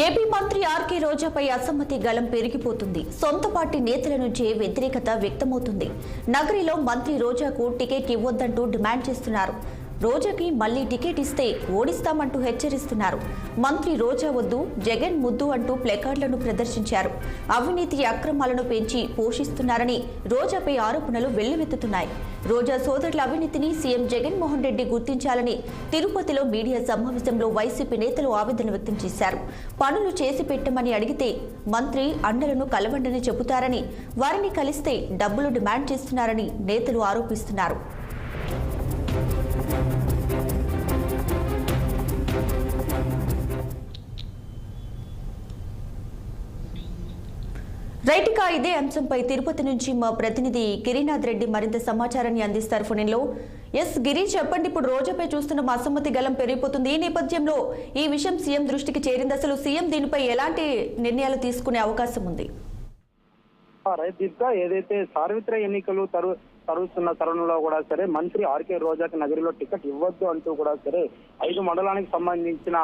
AP మంత్రి RK రోజాపై అసమ్మతి గలం పెరిగిపోతుంది. సొంత పార్టీ నేతల నుంచే వ్యతిరేకత వ్యక్తమవుతుంది. నగరిలో మంత్రి రోజాకు టికెట్ ఇవ్వొద్దంటూ డిమాండ్ చేస్తున్నారు. రోజాకి మళ్ళీ టికెట్ ఇస్తే ఓడిస్తామంటూ హెచ్చరిస్తున్నారు. మంత్రి రోజా వద్దు జగన్ ముద్దు అంటూ ప్లెకార్డులను ప్రదర్శించారు. అవినీతి అక్రమాలను పెంచి పోషిస్తున్నారని రోజాపై ఆరోపణలు వెల్లువెత్తుతున్నాయి. రోజా సోదరుల అవినీతిని సీఎం జగన్మోహన్ రెడ్డి గుర్తించాలని తిరుపతిలో మీడియా సమావేశంలో వైసీపీ నేతలు ఆవేదన వ్యక్తం చేశారు. పనులు చేసి పెట్టమని అడిగితే మంత్రి అండలను కలవండని చెబుతారని వారిని కలిస్తే డబ్బులు డిమాండ్ చేస్తున్నారని నేతలు ఆరోపిస్తున్నారు. రైట్గా ఇదే అంశంపై తిరుపతి నుంచి మా ప్రతినిధి గిరినాథ్ రెడ్డి మరింత సమాచారాన్ని అందిస్తారు ఫోన్లో. ఎస్ గిరి చెప్పండి ఇప్పుడు రోజుపై చూస్తున్న అసమ్మతి గలం పెరిగిపోతుంది. ఈ నేపథ్యంలో ఈ విషయం సీఎం దృష్టికి చేరింది. అసలు సీఎం దీనిపై ఎలాంటి నిర్ణయాలు తీసుకునే అవకాశం ఉంది? రైట్ ఏదైతే సార్వత్రిక ఎన్నికలు తరుస్తున్న తరుణంలో కూడా సరే మంత్రి ఆర్కే రోజాకి నగరిలో టికెట్ ఇవ్వద్దు అంటూ కూడా సరే ఐదు మండలానికి సంబంధించిన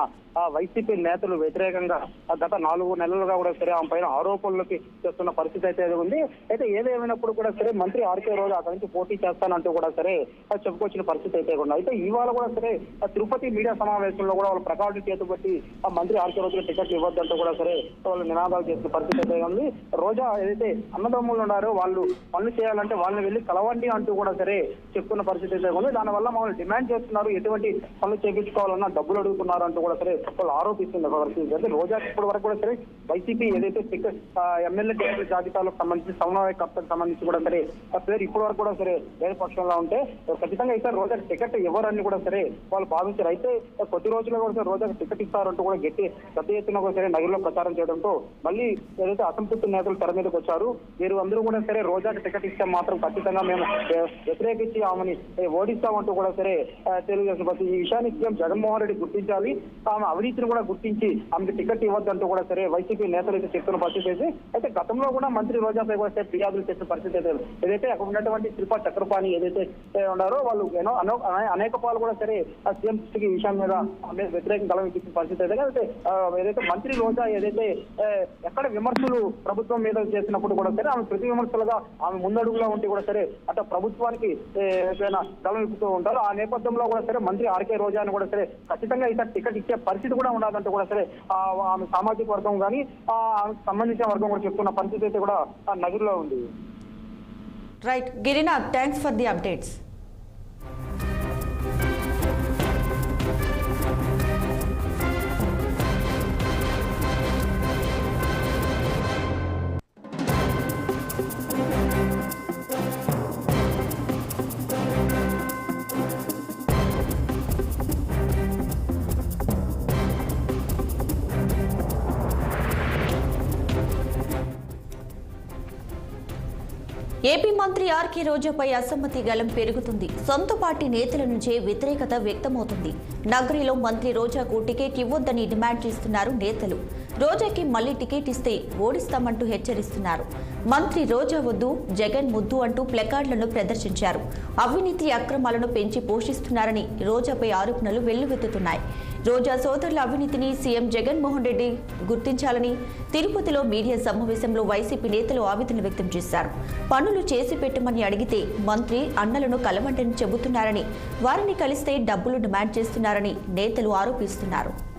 వైసీపీ నేతలు వ్యతిరేకంగా గత నాలుగు నెలలుగా కూడా సరే ఆమె పైన ఆరోపణలకి చేస్తున్న పరిస్థితి అయితే ఉంది. అయితే ఏదేమైనప్పుడు కూడా సరే మంత్రి ఆర్కే రోజు అక్కడి నుంచి పోటీ చేస్తానంటూ కూడా సరే చెప్పుకొచ్చిన పరిస్థితి అయితే ఉంది. అయితే ఇవాళ కూడా సరే తిరుపతి మీడియా సమావేశంలో కూడా వాళ్ళు ప్రకాశం చేతుబట్టి ఆ మంత్రి ఆర్కే రోజుకి టికెట్ ఇవ్వద్దంటూ కూడా సరే వాళ్ళు నినాదాలు చేసిన పరిస్థితి అయితే ఉంది. రోజా ఏదైతే అన్నదమ్ములు ఉన్నారో వాళ్ళు పనులు చేయాలంటే వాళ్ళని వెళ్ళి ఇవ్వండి అంటూ కూడా సరే చెప్తున్న పరిస్థితి అయితే ఉంది. దానివల్ల మమ్మల్ని డిమాండ్ చేస్తున్నారు. ఎటువంటి పనులు చేయించుకోవాలన్నా డబ్బులు అడుగుతున్నారు అంటూ కూడా సరే వాళ్ళు ఆరోపిస్తున్న పరిస్థితి అయితే రోజా ఇప్పటి వరకు కూడా సరే వైసీపీ ఏదైతే ఎమ్మెల్యే జాబితాలకు సంబంధించి సమన్వయకర్తకు సంబంధించి కూడా సరే ఆ పేరు ఇప్పటి వరకు కూడా సరే వేరే పక్షంలో ఉంటే ఖచ్చితంగా అయితే రోజా టికెట్ ఇవ్వరని కూడా సరే వాళ్ళు భావించారు. అయితే కొద్ది రోజుల్లో కూడా సరే రోజాకి టికెట్ ఇస్తారంటూ కూడా గట్టి పెద్ద ఎత్తున కూడా సరే నగరంలో ప్రచారం చేయడంతో మళ్ళీ ఏదైతే అసంతృప్తి నేతలు తెర మీదకి వచ్చారు వీరు అందరూ కూడా సరే రోజాకి టికెట్ ఇస్తే మాత్రం ఖచ్చితంగా మేము వ్యతిరేకించి ఆమెని ఓడిస్తామంటూ కూడా సరే తెలుగుదేశం పార్టీ ఈ విషయాన్ని సీఎం జగన్మోహన్ రెడ్డి గుర్తించాలి. ఆమె అవినీతిని కూడా గుర్తించి ఆమెకి టికెట్ ఇవ్వద్దంటూ కూడా సరే వైసీపీ నేతలు అయితే చెప్తున్న పరిస్థితి అయితే అయితే గతంలో కూడా మంత్రి రోజాపై కూడా సరే ఫిర్యాదులు చేసిన పరిస్థితి అయితే ఏదైతే అక్కడ ఉన్నటువంటి శిల్ప చక్రపాణి ఏదైతే ఉన్నారో వాళ్ళు ఎన్నో అనే- అనేక పాలు కూడా సరే సీఎం దృష్టికి ఈ విషయం మీద ఆమె వ్యతిరేకం గలం ఇచ్చిన పరిస్థితి అయితే అయితే ఏదైతే మంత్రి రోజా ఏదైతే ఎక్కడ విమర్శలు ప్రభుత్వం మీద చేసినప్పుడు కూడా సరే ఆమె ప్రతి విమర్శలుగా ఆమె ముందడుగులో ఉంటే కూడా సరే అట్లా ప్రభుత్వానికి ఏదైనా గలం ఉంటారు ఆ నేపథ్యంలో కూడా సరే మంత్రి ఆర్కే రోజాని కూడా సరే ఖచ్చితంగా ఈసారి టికెట్ ఇచ్చే పరిస్థితి కూడా ఉండదంటూ కూడా సరే ఆమె సామాజిక వర్గం కానీ సంబంధించిన వర్గం కూడా చెప్తున్న పరిస్థితి అయితే కూడా నగర్లో ఉంది. Right Girinath thanks for the updates AP మంత్రి ఆర్కే రోజాపై అసమ్మతి గలం పెరుగుతుంది. సొంత పార్టీ నేతల నుంచే వ్యతిరేకత వ్యక్తమవుతుంది. నగరిలో మంత్రి రోజాకు టికెట్ ఇవ్వొద్దని డిమాండ్ చేస్తున్నారు నేతలు. రోజాకి మళ్ళీ టికెట్ ఇస్తే ఓడిస్తామంటూ హెచ్చరిస్తున్నారు. మంత్రి రోజా వద్దు జగన్ ముద్దు అంటూ ప్లెకార్డులను ప్రదర్శించారు. అవినీతి అక్రమాలను పెంచి పోషిస్తున్నారని రోజాపై ఆరోపణలు వెల్లువెత్తుతున్నాయి. రోజా సోదరుల అవినీతిని సీఎం జగన్మోహన్ రెడ్డి గుర్తించాలని తిరుపతిలో మీడియా సమావేశంలో వైసీపీ నేతలు ఆవేదన వ్యక్తం చేశారు. పనులు చేసి పెట్టమని అడిగితే మంత్రి అన్నలను కలవంటని చెబుతున్నారని వారిని కలిస్తే డబ్బులు డిమాండ్ చేస్తున్నారని నేతలు ఆరోపిస్తున్నారు.